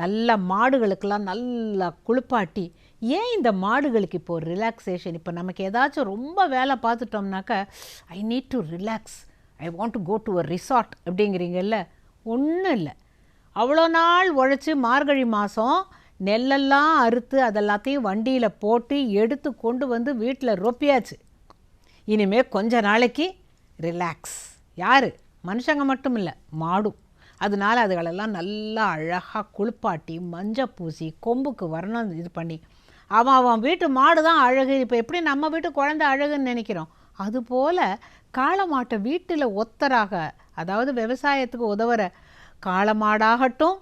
நல்ல மாடுகளுக்கெல்லாம் நல்லா குளிப்பாட்டி ஏன் இந்த மாடுகளுக்கு இப்போது ரிலாக்ஸேஷன் இப்போ நமக்கு ஏதாச்சும் ரொம்ப வேலை பார்த்துட்டோம்னாக்க I need to relax I want to go to a resort அப்படிங்கிறீங்கல்ல? ஒன்றும் இல்லை. அவ்வளோ நாள் உழைச்சி மார்கழி மாதம் நெல்லெல்லாம் அறுத்து அதெல்லாத்தையும் வண்டியில் போட்டு எடுத்து கொண்டு வந்து வீட்டில் ரொப்பியாச்சு. இனிமேல் கொஞ்ச நாளைக்கு ரிலாக்ஸ் யார்? மனுஷங்க மட்டும் இல்லை மாடும். அதனால அதுகளெல்லாம் நல்லா அழகாக குளிப்பாட்டி மஞ்சள் பூசி கொம்புக்கு வர்ணம் இது பண்ணி. அவன் அவன் வீட்டு மாடு தான் அழகு. இப்போ எப்படி நம்ம வீட்டு குழந்தை அழகுன்னு நினைக்கிறோம்? அதுபோல் காளமாட்டை வீட்டில் ஒத்தராக அதாவது விவசாயத்துக்கு உதவுற காளமாடாகட்டும்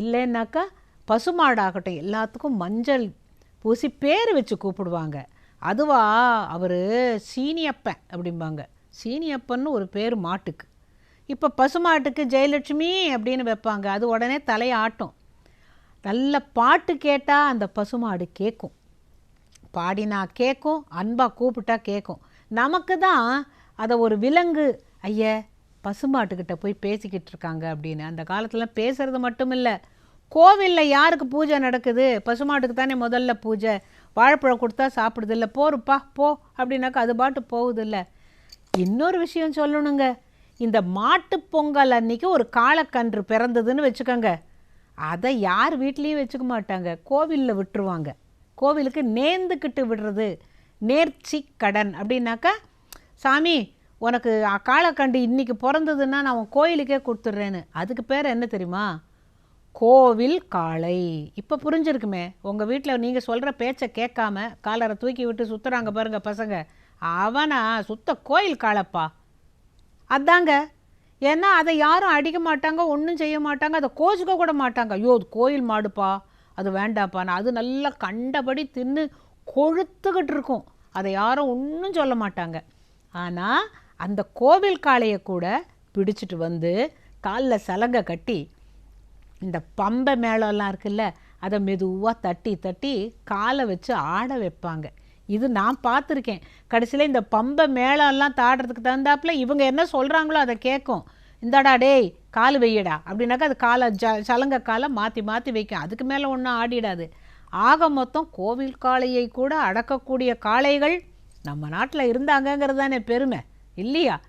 இல்லைன்னாக்கா பசுமாடாகட்டும் எல்லாத்துக்கும் மஞ்சள் பூசி பேர் வச்சு கூப்பிடுவாங்க. அதுவா அவர் சீனியப்பன் அப்படிம்பாங்க. சீனியப்பன்னு ஒரு பேர் மாட்டுக்கு. இப்போ பசுமாட்டுக்கு ஜெயலட்சுமி அப்படின்னு வைப்பாங்க. அது உடனே தலையாட்டும். நல்ல பாட்டு கேட்டால் அந்த பசுமாடு கேட்கும் பாடினா கேட்கும் அன்பாக கூப்பிட்டா கேட்கும் நமக்கு தான் அதை ஒரு விலங்கு ஐய பசுமாட்டுக்கிட்ட போய் பேசிக்கிட்டு இருக்காங்க அப்படின்னு. அந்த காலத்தில் பேசுகிறது மட்டும் இல்லை கோவிலில் யாருக்கு பூஜை நடக்குது? பசுமாட்டுக்கு தானே முதல்ல பூஜை. வாழைப்பழம் கொடுத்தா சாப்பிடுது இல்லை. போருப்பா போ அப்படின்னாக்கா அது பாட்டு போகுதில்ல இன்னொரு விஷயம் சொல்லணுங்க. இந்த மாட்டுப் பொங்கல் அன்னைக்கு ஒரு காளக்கன்று பிறந்ததுன்னு வச்சுக்கோங்க. அதை யார் வீட்லேயும் வச்சுக்க மாட்டாங்க. கோவிலில் விட்டுருவாங்க. கோவிலுக்கு நேர்ந்துக்கிட்டு விடுறது. நேர்ச்சி கடன் அப்படின்னாக்கா சாமி உனக்கு காளக்கன்று இன்றைக்கி பிறந்ததுன்னா நான் உன் கோயிலுக்கே கொடுத்துட்றேன்னு. அதுக்கு பேர் என்ன தெரியுமா? கோவில் காளை. இப்போ புரிஞ்சிருக்குமே. உங்கள் வீட்டில் நீங்கள் சொல்கிற பேச்சை கேட்காம காலரை தூக்கி விட்டு சுற்றுறாங்க பாருங்கள் பசங்க. அவனா சுத்த கோயில் காளைப்பா. அதாங்க. ஏன்னா அதை யாரும் அடிக்க மாட்டாங்க ஒன்றும் செய்ய மாட்டாங்க அதை கோச்சுக்க கூட மாட்டாங்க. ஐயோ அது கோயில் மாடுப்பா அது வேண்டாப்பா நான் அது நல்லா கண்டபடி தின்னு கொழுத்துக்கிட்டு இருக்கும். அதை யாரும் ஒன்றும் சொல்ல மாட்டாங்க. ஆனால் அந்த கோவில் காளையை கூட பிடிச்சிட்டு வந்து காலில் சலங்கை கட்டி இந்த பம்பை மேளம்லாம் இருக்குல்ல அதை மெதுவாக தட்டி தட்டி காலை வச்சு ஆட வைப்பாங்க. இது நான் பார்த்துருக்கேன். கடைசியில் இந்த பம்பை மேலெல்லாம் தாடுறதுக்கு தகுந்தாப்புல இவங்க என்ன சொல்கிறாங்களோ அதை கேட்கும். இந்தாடா டேய் கால் வையடா. அப்படின்னாக்கா அது காலை ஜ சலங்க காலை மாற்றி மாற்றி வைக்கும். அதுக்கு மேலே ஒன்றும் ஆடிடாது. ஆக மொத்தம் கோவில் காளையை கூட அடக்கக்கூடிய காளைகள் நம்ம நாட்டில் இருந்தாங்கங்கிறது தானே பெருமை. இல்லையா?